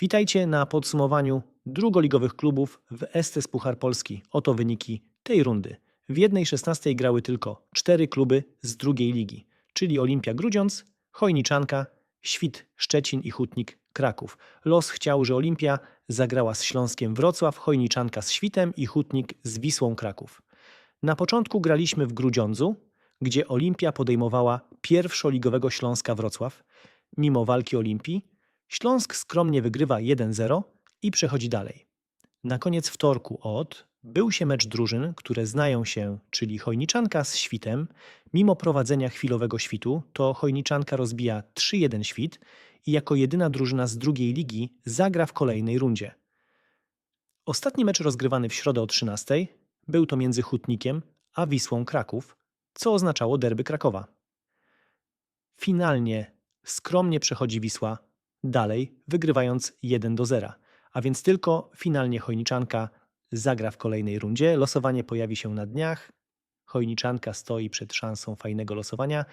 Witajcie na podsumowaniu drugoligowych klubów w Estes Puchar Polski. Oto wyniki tej rundy. W jednej szesnastej grały tylko cztery kluby z drugiej ligi, czyli Olimpia Grudziądz, Chojniczanka, Świt Szczecin i Hutnik Kraków. Los chciał, że Olimpia zagrała z Śląskiem Wrocław, Chojniczanka z Świtem i Hutnik z Wisłą Kraków. Na początku graliśmy w Grudziądzu, gdzie Olimpia podejmowała pierwszoligowego Śląska Wrocław. Mimo walki Olimpii, Śląsk skromnie wygrywa 1-0 i przechodzi dalej. Na koniec wtorku od był się mecz drużyn, które znają się, czyli Chojniczanka z Świtem. Mimo prowadzenia chwilowego Świtu, to Chojniczanka rozbija 3-1 Świt i jako jedyna drużyna z drugiej ligi zagra w kolejnej rundzie. Ostatni mecz rozgrywany w środę o 13 był to między Hutnikiem a Wisłą Kraków, co oznaczało derby Krakowa. Finalnie skromnie przechodzi Wisła dalej, wygrywając 1 do 0. A więc tylko finalnie Chojniczanka zagra w kolejnej rundzie. Losowanie pojawi się na dniach. Chojniczanka stoi przed szansą fajnego losowania.